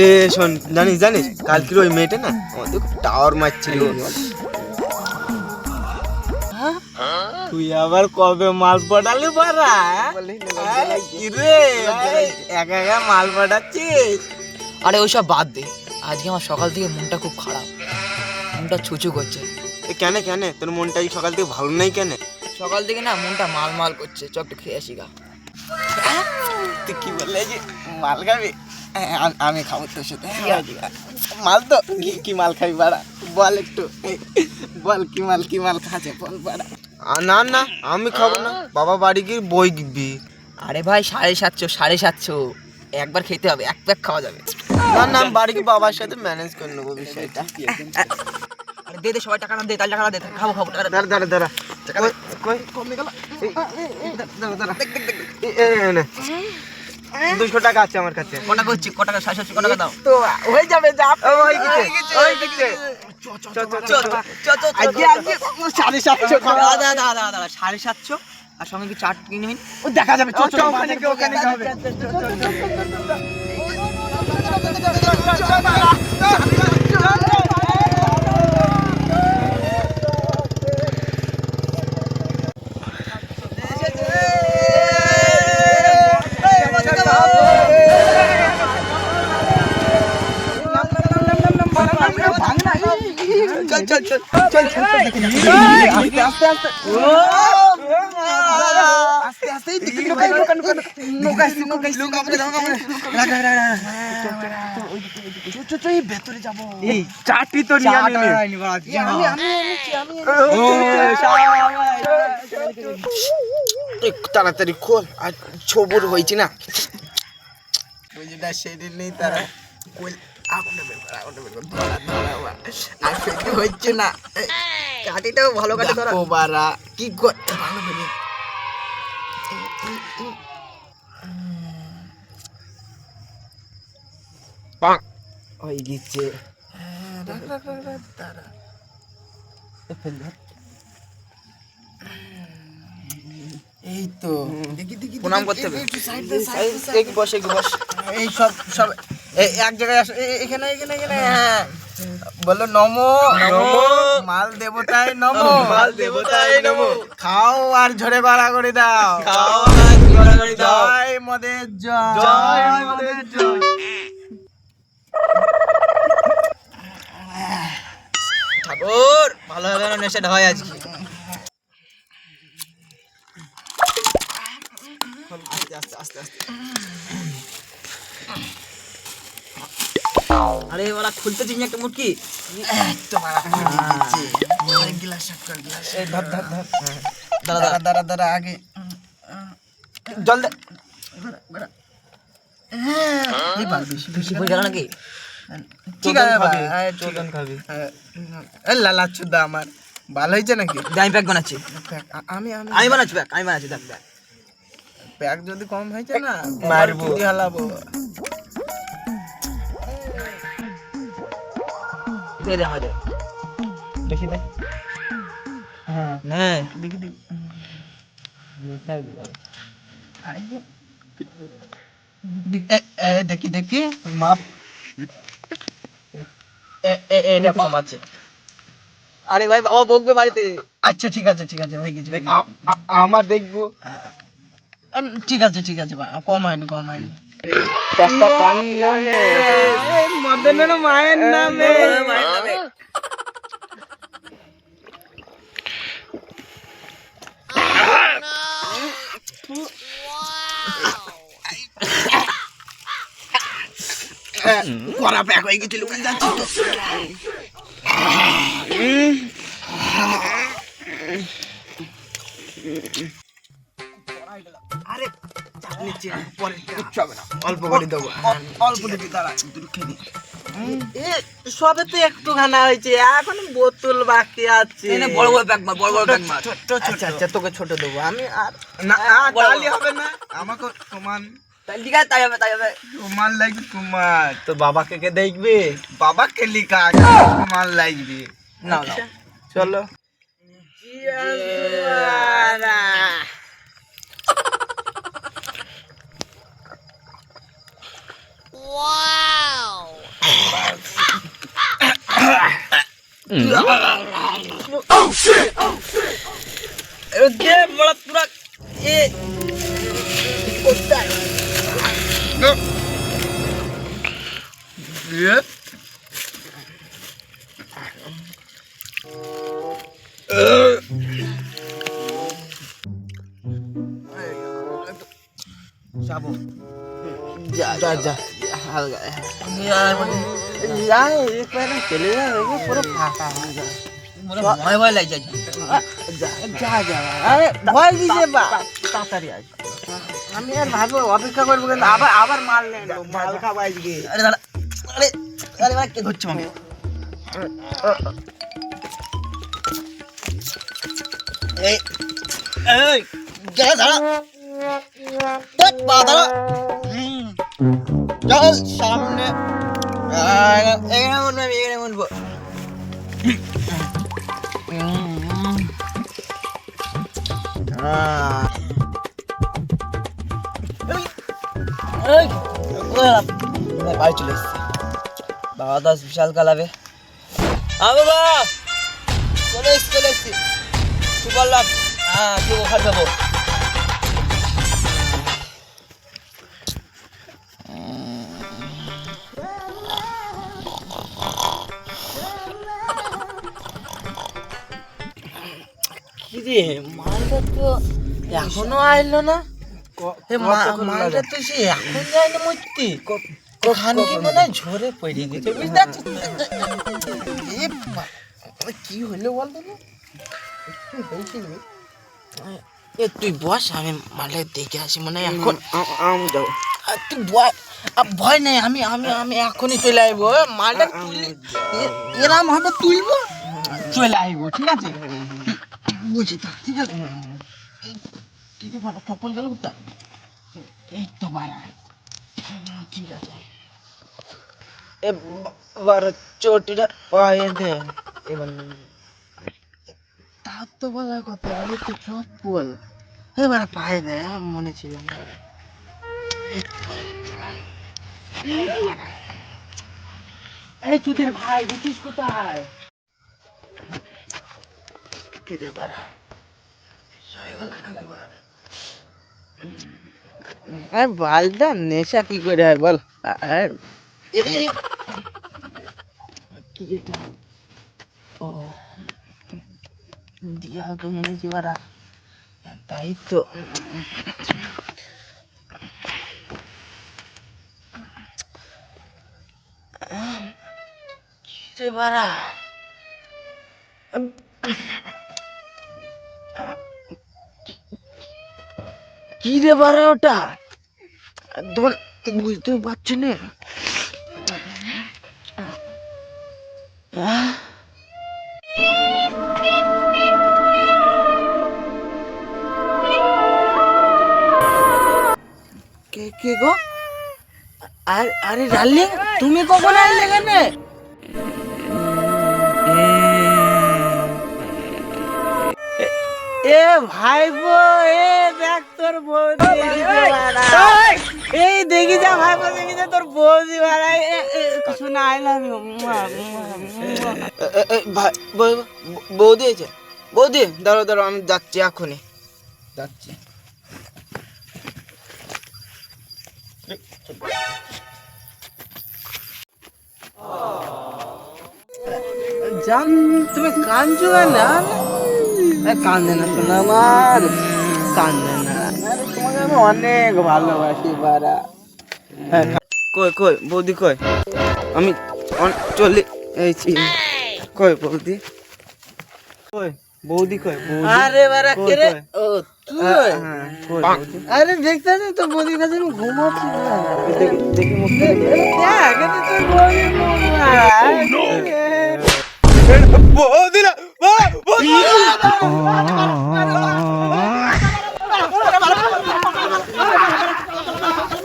এ শোন জানিস জানিস কালকের ওই মেয়েটা না আমাদের টাওয়ার মারছিল। তুই আবার কবে মাল পাঠালি পারা কি রে একা একা মাল পাঠাচ্ছিস? আরে ওইসব বাদ দে। আজকে আমার সকাল থেকে মনটা খুব খারাপ। মনটা ছুচু করছে। এ কেন কেন? তোর মনটা সকাল থেকে ভালো নাই কেন? সকাল থেকে না মনটা মাল মাল করছে। চ একটু খেয়ে আসি গা। তুই কি বললে যে মাল খাবি? হ্যাঁ, আমি খাব তোর সাথে। মাল তো। কি কি মাল খাবি বাড়া? বল একটু। বল কি মাল কি মাল খাচ্ছে? বল বাড়া। না না আমি খাব না। বাবা বাড়ি গিয়ে বই দিবি। আরে ভাই সাড়ে সাতশো সাড়ে সাতশো। একবার খেতে হবে এক প্যাক খাওয়া যাবে। না না আমি বাড়ি গিয়ে বাবার সাথে ম্যানেজ করে নেব বিষয়টা। আরে দে দে সবাই টাকা না দে তাহলে টাকা না দে খাব খাব টাকা। দাঁড়া দাঁড়া দাঁড়া। কই- কই? কমে গেল। এই, দাঁড়া দাঁড়া। এই, এই, এই নে। দুশো টাকা আছে আমার কাছে কটা করছি কটা সাড়ে সাতশো কটা দাও তো হয়ে যাবে যা হয়ে গেছে হয়ে গেছে সাড়ে সাতশো সাড়ে আর সঙ্গে কি চাট কিনে নিন ও দেখা যাবে চল চল ওখানে ওখানে হবে তাড়াতাড়ি খোল আর ছবুর হয়েছে না সেদিন নেই তারা আগুনটা বের কর আগুনটা বের কর ধরা ধরা বাবা। আর সেটি হচ্ছে না? কাটিটাও ভালো কাটে ধরা। ও বারা। কি কর ভালো করে ওই গিচ্ছে। এই তো। দেখি দেখি প্রণাম করতে হবে। এক বস এক বস। এই সব সব এক জায়গায় আসো। এখানে এখানে এখানে হ্যাঁ। বলো নমো নমো। মাল দেবতায় নমো। মাল দেবতায় নমো। খাও আর ঝরে বাড়া করে দাও। খাও আর ঝরে করে দাও। জয় মদের জয়। জয় মদের জয়। ঠাকুর ভালো হবে না নেশাটা হয় আজকে আস্তে আস্তে আস্তে আরে ওরা খুলতে চিনি একটা মুটকি তোমার গ্লাস কর গ্লাস এই ধর ধর ধর। দাঁড়া দাঁড়া। দাঁড়া আগে। জল দে। এই বার বেশি বেশি পড়ে গেল নাকি? ঠিক আছে ভাই চোদন খাবি। এই লালা চুদা আমার। ভালো হয়েছে নাকি? আমি প্যাক বানাচ্ছি। আমি আমি। আমি বানাচ্ছি প্যাক আমি বানাচ্ছি দেখ প্যাক যদি কম হয়েছে না মারবো। মারবো হালাবো। দে। দে আমাদের দেখি দেখ। হ্যাঁ নে দেখি দেখি। মাপ। আছে। আরে ভাই বাবা বকবে বাড়িতে। আচ্ছা ঠিক আছে ঠিক আছে হয়ে গেছে আমার দেখব। ঠিক আছে ঠিক আছে কম হয়নি কম হয়নি। মদনের মায়ের নামে করা প্যাক হয়ে গেছিল? আরে চাপ পরে কিচ্ছু হবে না। অল্প করে দেবো। অল্প দিবি দাঁড়া দুটো খেয়ে সবে তো একটু খানা হয়েছে এখন বোতল বাকি আছে। বড় বড় মার বড় বড় মার। আচ্ছা আচ্ছা তোকে ছোট দেবো। আমি আর না না, তাহলে হবে না। আমাকে সমান তাই ঠিক আছে তাই হবে তাই হবে। তোমার লাগবে তোমার। তো বাবাকে কে দেখবে? বাবাকে লিখা আছে তোমার লাগবে। নাও নাও চলো দে বড় পুরা এ কোথায় যাব যা যা যা হালকা যা একবারে চলে যা দেখো পুরো ফাঁকা হয়ে যাবে ভয় ভয় লাগছে যা ভয় দিছে বা তাড়াতাড়ি আস আমি আর ভাবো অপেক্ষা করব কিন্তু আবার আবার মাল নেই মাল খাব আজকে। আরে দাঁড়া আরে আরে ভাই কে ধরছো আমি এই এই যা দাঁড়া। ধ্যাৎ, পা দাঁড়া। চল সামনে। এখানে মনবো আমি এখানে মনবো বাড়ি চলে এসছে বাবা দাস বিশাল কালাবে বাবা চলে এসছি চলে এসছি কি বললাম হ্যাঁ কি ওখানে যাব রে মালটা তো এখনও আইলো না। মা- মালটা তো সে এখন যায়নি মরতে খানকে মনে হয় ঝরে পড়ে গেছে বুঝতে পারছিস? কি হলো বলতো? কি এ তুই বস আমি মালে দেখে আসি মানে এখন। আম যাও তুই ভয় ভয় নেই আমি আমি আমি এখনই চলে আসব। মালটা তুলি এরম ভাবে তুলবো? চলে আসব ঠিক আছে? বুঝি তো ঠিক আছে? এই, ঠিক চপ্পল গেল এই তো বাড়া। ঠিক আছে। এবার চটিটা পায়ে দে। এবার তা তো বলা কথা আমি তো চপ্পল এবার পায়ে দে মনে ছিল না। এই চুদের ভাই দেখিস কোথায়? পারা আর বালটা নেশা কি করে হয় বল? আর কি এটা? ও। দিয়া হচ্ছে তাই তো। বারা কি রে বারা ওটা? তোমার বুঝতে পারছি না? কে কে গো? আর, আরে রাল্লি তুমি কখন আসলে এখানে? এ ভাইবো এ দেখ তোর বৌদি এই দেখি যা ভাইবো দেখি যা তোর বৌদি বাড়া এ- এ, শোনা আই লাভ ইউ বৌদি আছে? বৌদি দাঁড়ো দাঁড়ো আমি যাচ্ছি এখনই। যাচ্ছি। জান তুমি কাঁদছো কেন? আর? কান্দে না শোনা আমার। কান্দে না। তোমাকে আমি অনেক ভালোবাসি বারা হ্যাঁ, কই কই বৌদি কই? আমি অন- চলে এইছি কই বৌদি? কই বৌদি কই আরে বারা কে রে? ও তুই হ্যাঁ, হ্যাঁ? আরে দেখতে না তো বৌদির কাছে আমি ঘুমাচ্ছি। না দেখি দেখি মুখ দেখ। বৌদি না 我的妈呀